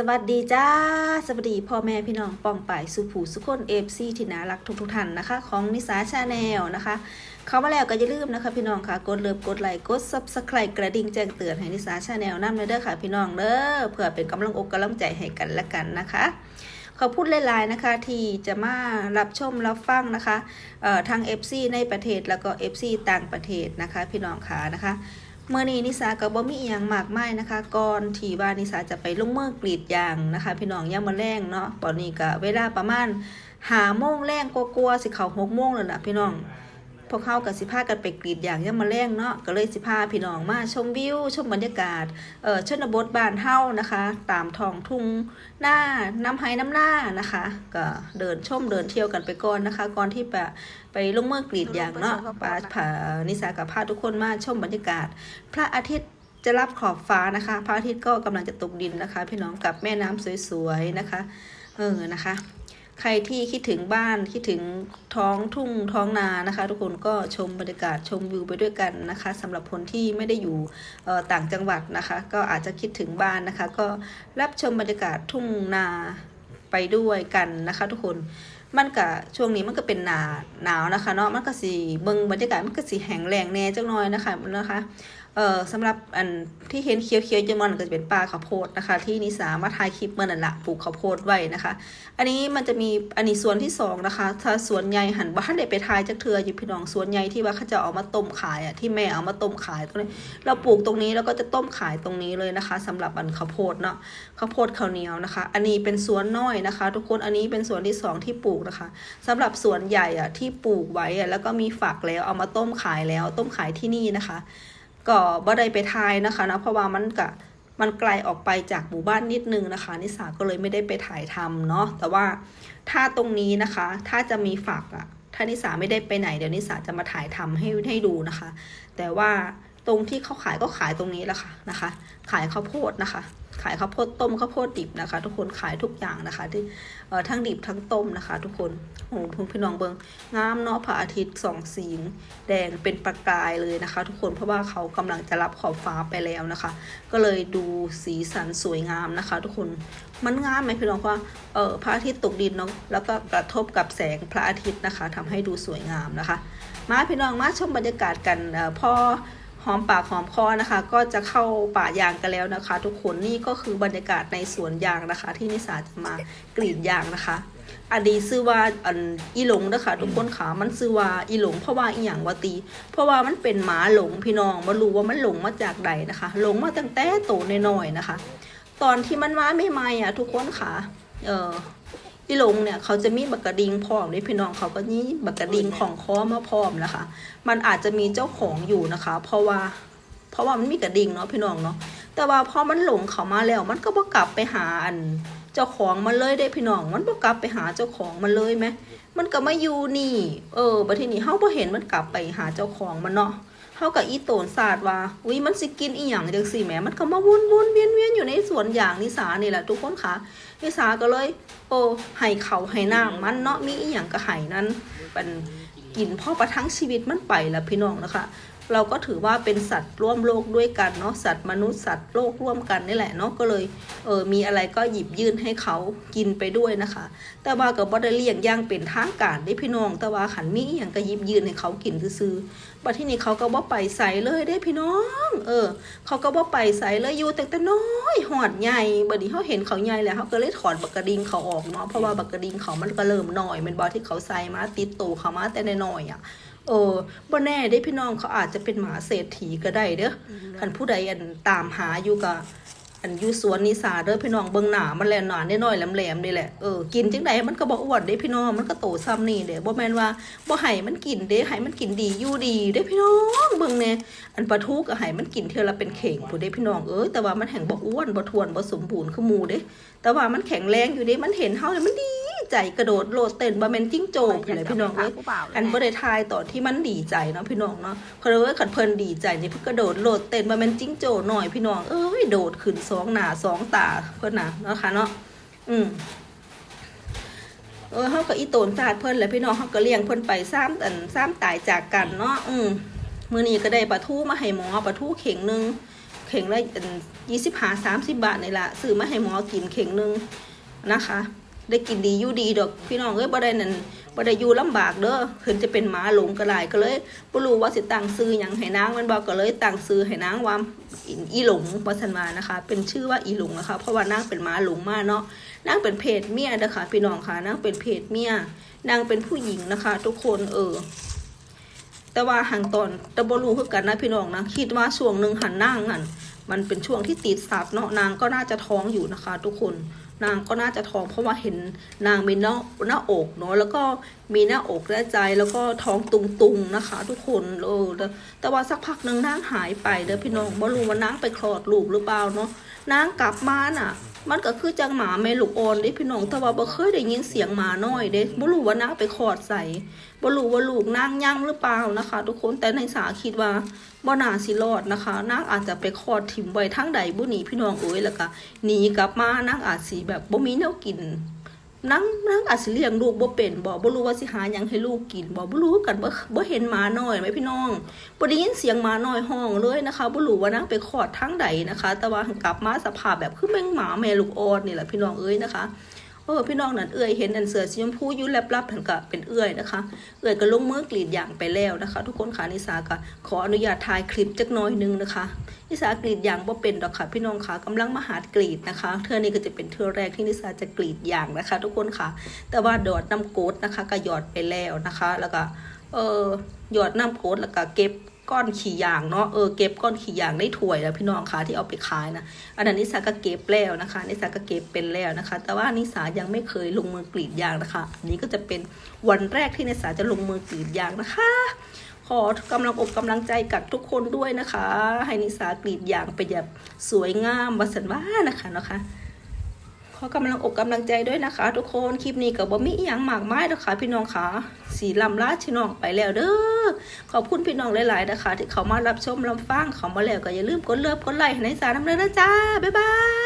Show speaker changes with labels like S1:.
S1: สวัสดีจ้า สวัสดีพ่อแม่พี่น้องปองป่ายสุผูสุคนเอฟซีที่น่ารักทุกทุกท่านนะคะ ของนิสาชาแนลนะคะ เข้ามาแล้วก็อย่าลืมนะคะ พี่น้องค่ะกดเลิฟกดไลค์กดซับสไครต์กระดิ่งแจ้งเตือนให้นิสาชาแนลนั่นเลยเด้อค่ะ พี่น้องเด้อเพื่อเป็นกำลังอกกำลังใจให้กันและกันนะคะขอพูดหลายๆนะคะที่จะมารับชมรับฟังนะคะเอ่อทาง FC ในประเทศแล้วก็ FC ต่างประเทศนะคะ พี่น้องค่ะนะคะ เมื่อนี้นิสากับบ่มีอย่างมากมายนะคะก่อนที่ว่านิสาจะไปลงมือกรีดยางนะคะ พี่น้องย่างมาแรงเนาะตอนนี้ก็เวลาประมาณหาโมงแรงกลัวๆสิเขาหกโมงแล้วนะพี่น้อง พวกเขากับสิพากันไปกรีดอย่างย่างมาแรงเนาะก็เลยสิพาพี่น้องมาชมวิว ชมบรรยากาศเออชนบทบ้านเฮานะคะ ตามท้องทุ่งหน้าน้ำไห้น้ำหน้านะคะ ก็เดินชมเดินเที่ยวกันไปก่อนนะคะ ก่อนที่ไปไปลงเมื่อกรีดอย่างเนาะปาผานิสากับพาทุกคนมาชมบรรยากาศ พระอาทิตย์จะรับขอบฟ้านะคะ พระอาทิตย์ก็กำลังจะตกดินนะคะ พี่น้องกับแม่น้ำสวยๆนะคะ เออนะคะ ใครที่คิดถึงบ้านคิดถึงท้องทุ่งท้องนานะคะ ทุกคนก็ชมบรรยากาศชมวิวไปด้วยกันนะคะสำหรับคนที่ไม่ได้อยู่ต่างจังหวัดนะคะ ก็อาจจะคิดถึงบ้านนะคะ ก็รับชมบรรยากาศทุ่งนาไปด้วยกันนะคะ ทุกคนมันก็ช่วงนี้มันก็เป็นหนาหนาวนะคะเนาะมันก็สีเบิงบรรยากาศมันก็สีแห้งแรงแน่จังน้อยนะคะนะคะ เอ่อสำหรับอันที่เห็นเขียวๆจังมันก็จะเป็นป่าข้าวโพดนะคะ ที่นิสามาถ่ายคลิปเมื่อนั่นละปลูกข้าวโพดไว้นะคะ อันนี้มันจะมีอันนี้สวนที่สองนะคะ ถ้าสวนใหญ่หันบ้านเด็ไปทายจากเธออยู่พี่น้องสวนใหญ่ที่ว่าเขาจะเอามาต้มขายอะที่แม่เอามาต้มขายตรงนี้เราปลูกตรงนี้แล้วก็จะต้มขายตรงนี้เลยนะคะสำหรับอันข้าวโพดเนาะข้าวโพดข้าวเหนียวนะคะ อันนี้เป็นสวนน้อยนะคะ ทุกคนอันนี้เป็นสวนที่สองที่ปลูกนะคะสำหรับสวนใหญ่อะที่ปลูกไว้อะแล้วก็มีฝักแล้วเอามาต้มขายแล้วต้มขายที่นี่นะคะ ก็บ่ได้ไปทายนะคะนะเพราะว่ามันกะมันไกลออกไปจากหมู่บ้านนิดนึงนะคะ นิสาก็เลยไม่ได้ไปถ่ายทำเนาะแต่ว่าถ้าตรงนี้นะคะ ถ้าจะมีฝักอะถ้านิสาไม่ได้ไปไหนเดี๋ยวนิสาจะมาถ่ายทำให้ให้ดูนะคะ แต่ว่าตรงที่เขาขายก็ขายตรงนี้แหละค่ะนะคะ ขายข้าวโพดนะคะ ขายข้าวโพดต้มข้าวโพดดิบนะคะ ทุกคนขายทุกอย่างนะคะ ที่เอ่อทั้งดิบทั้งต้มนะคะ ทุกคนโอ้โหพี่น้องเบิงงามเนาะพระอาทิตย์สองสีแดงเป็นประกายเลยนะคะ ทุกคนเพราะว่าเขากำลังจะรับขอบฟ้าไปแล้วนะคะ ก็เลยดูสีสันสวยงามนะคะ ทุกคนมันงามไหมพี่น้องว่าเออพระอาทิตย์ตกดินเนาะแล้วก็กระทบกับแสงพระอาทิตย์นะคะทำให้ดูสวยงามนะคะ มาพี่น้องมาชมบรรยากาศกันเอ่อพอ หอมปากหอมคอนะคะ ก็จะเข้าป่ายางกันแล้วนะคะ ทุกคนนี่ก็คือบรรยากาศในสวนยางนะคะ ที่นิสาจะมากรีดยางนะคะอันนี้ซื้อว่าอันอีหลงนะคะทุกคนขามันซื้อว่าอีหลงเพราะว่าอีหยังวาตี เพราะว่ามันเป็นหมาหลงพี่น้องมารู้ว่ามันหลงมาจากใดนะคะ หลงมาตั้งแต่โตน้อยๆนะคะ ตอนที่มันมาไม่ไม่อะทุกคนค่ะเออ อีหลงเนี่ยเขาจะมีบักกระดิงพร้อมนี่พี่น้องเขาก็นี่บักกระดิงของคอมาพร้อมนะคะ มันอาจจะมีเจ้าของอยู่นะคะ เพราะว่า เพราะว่ามันมีกระดิ่งเนาะพี่น้องเนาะแต่ว่าพอมันหลงเขามาแล้ว มันก็บ่กลับไปหาอันเจ้าของมันเลยได้พี่น้อง มันบ่กลับไปหาเจ้าของมันเลยไหมมันก็มาอยู่นี่ เออบัดทีนี้เฮาบ่เห็นมันกลับไปหาเจ้าของมันเนาะ เฮากับอีโตนศาสตร์ว่าอุ้ยมันสิกินอีหยังจังซี่แหมมันก็มาวนวนเวียนเวียนอยู่ในสวนยางนิสานี่แหละทุกคนค่ะนิสาก็เลย โอ้ให้เขาให้น้ำมันเนาะมีอีหยังก็ให้นั้นเป็นกินพ่อประทังชีวิตมันไปแล้วพี่น้องนะคะ เราก็ถือว่าเป็นสัตว์ร่วมโลกด้วยกันเนาะสัตว์มนุษย์สัตว์โลกร่วมกันนี่แหละเนาะก็เลยเออมีอะไรก็หยิบยื่นให้เขากินไปด้วยนะคะ แต่ว่าก็บ่ได้เลียงย่างเป็นทางการได้พี่น้อง แต่ว่าขันมีอย่างก็หยิบยื่นให้เขากินซื่อบัดที่นี้เขาก็บ่ไปใส่เลยได้พี่น้อง เออ เขาก็บ่ไปใส่เลยอยู่แต่แต่น้อยหอดใหญ่บัดนี้เขาเห็นเขาใหญ่แล้วเขาก็เลยถอดบักกระดิ่งเขาออกเนาะเพราะว่าบักกระดิ่งเขามันก็เริ่มน้อยเป็นบอที่เขาใส่มาติดตัวเขามาแต่น้อยอะ เออบ่แน่ได้พี่น้องเขาอาจจะเป็นหมาเศรษฐีก็ได้เด้อคันผู้ใดอันตามหาอยู่กับอันอยู่สวนนิสาเด้อพี่น้องเบิ่งหน้ามันแลหนาน้อยๆแหลมๆนี่แหละเออกินจังไดมันก็บ่อ้วนเด้พี่น้องมันก็โตซ้ำนี่เด้บ่แม่นว่าบ่ให้มันกินเด้ให้มันกินดีอยู่ดีเด้พี่น้องเบิ่งแน่อันปลาทูก็ให้มันกินเทื่อละเป็นเข่งผู้เด้พี่น้องเอ้ยแต่ว่ามันแห่งบ่อ้วนบ่ทวนบ่สมบูรณ์คือหมู่เด้แต่ว่ามันแข็งแรงอยู่เด้มันเห็นเฮาแล้วมันดี ใจกระโดดโลดเต้นบ่แม่นจิ้งโจกเลยพี่น้องเอ้ยอันบ่ได้ทายตอนที่มันดีใจเนาะพี่น้องเนาะเพราะว่าขันเพลินดีใจนี่เพิ่นกระโดดโลดเต้นมาเป็นจิ้งโจ้หน่อยพี่น้องเอ้ยโดดขึ้นสองหน้าสองตาเพิ่นน่ะเนาะค่ะเนาะอืมเออเฮาก็อีโตนศาสตร์เพิ่นแหละพี่น้องเฮาก็เลี้ยงเพิ่นไปซ้ำอันซ้ำตายจากกันเนาะอืมมื้อนี้ก็ได้ปลาทูมาให้หมอปลาทูเข่งหนึงเข่งละยี่สิบห้าสามสิบบาทนี่ละซื้อมาให้หมอกินเข่งหนึงนะคะ ได้กินดีอยู่ดีดอกพี่น้องเอ้ยบ่ได้นั่นบ่ได้อยู่ลำบากเด้อเพิ่นจะเป็นหมาหลงก็หลายก็เลยบ่รู้ว่าสิตั้งซื้อหยังให้นางมันบ่ก็เลยตั้งซื้อให้นางว่าอีหลงว่าซั่นว่านะคะ เป็นชื่อว่าอีหลงนะคะเพราะว่านางเป็นหมาหลงมาเนาะนางเป็นเพศเมียเด้อค่ะ พี่น้องค่ะนางเป็นเพศเมียนางเป็นผู้หญิงนะคะ ทุกคนเออแต่ว่าห่างตอนแต่บ่รู้คือกันนะพี่น้องนะคิดว่าช่วงหนึ่งหันนางหัน มันเป็นช่วงที่ติดสัตว์เนาะนางก็น่าจะท้องอยู่นะคะ ทุกคนนางก็น่าจะท้องเพราะว่าเห็นนางมีหน้าหน้าอกเนาะแล้วก็มีหน้าอกและใจแล้วก็ท้องตุงๆนะคะ ทุกคนเออแต่แต่ว่าสักพักหนึ่งนางหายไปเด้อพี่น้องบ่รู้ว่านางไปคลอดลูกหรือเปล่าเนาะนางกลับมาน่ะ มันก็คือจังหมาแม่ลูกอ่อนเด้พี่น้องแต่ว่าบ่เคยได้ยินเสียงหมาน้อยเด้บ่รู้ว่านางไปขอดใส่บ่รู้ว่าลูกนางยังหรือเปล่านะคะ ทุกคนแต่ในสาคิดว่าบ่น่าสิรอดนะคะนางอาจจะไปขอดถิ่มไว้ทางใดบ่หนีพี่น้องเอ้ยแล้วก็หนีกลับมานางอาจสิแบบบ่มีแนวกิน นั่งนั่งอาจสิเลี้ยงลูกบ่เป็นบ่บ่รู้ว่าสิหาหยังให้ลูกกินบ่บ่รู้กันบ่บ่เห็นหมาน้อยไหมพี่น้องบ่ได้ยินเสียงหมาน้อยห้องเลยนะคะบ่รู้ว่านั่งไปคลอดทางใดนะคะ แต่ว่ากลับมาสภาพแบบคือแม่งหมาแม่ลูกอ่อนนี่แหละพี่น้องเอ้ยนะคะ เออพี่น้องนั่นเอื้อยเห็นอันเสือสีชมพูยุ่แลบลับนั่นก็เป็นเอื้อยนะคะ เอื้อยก็ลงมือกรีดยางไปแล้วนะคะ ทุกคนค่ะนิสาก็ขออนุญาตถ่ายคลิปจักน้อยหนึงนะคะนิสากรีดยางบ่าเป็นดอกค่ะพี่น้องค่ะกำลังมาหาดกรีดนะคะเทื่อนี้ก็จะเป็นเทื่อแรกที่นิสาจะกรีดยางนะคะ ทุกคนค่ะ แต่ว่าดอดน้ำโกดนะคะก็หยอดไปแล้วนะคะ แล้วก็เออหยอดน้ำโกดแล้วก็เก็บ ก้อนขี้ยางเนาะเออเก็บก้อนขี้ยางได้ถ้วยแล้วพี่น้องคะที่เอาไปขายนะอันนั้นนิสาก็เก็บแล้วนะคะนิสาก็เก็บเป็นแล้วนะคะ แต่ว่านิสายังไม่เคยลงมือกรีดยางนะคะอันนี้ก็จะเป็นวันแรกที่นิสาจะลงมือกรีดยางนะคะ ขอกำลังอกกำลังใจกับทุกคนด้วยนะคะ ให้นิสากรีดยางไปแบบสวยงามวัสันว่านะคะเนาะคะขอกำลังอกกำลังใจด้วยนะคะ ทุกคนคลิปนี้กับบ่มีอย่างมากมายนะคะพี่น้องคะ สีลำลาชิน้องไปแล้วเด้อขอบคุณพี่น้องหลายๆนะคะ ที่เขามารับชมรับฟังเขามาแล้วก็อย่าลืมกดเลิฟกดไลค์ให้นิสารน้ำเลยนะจ้าบ๊ายบาย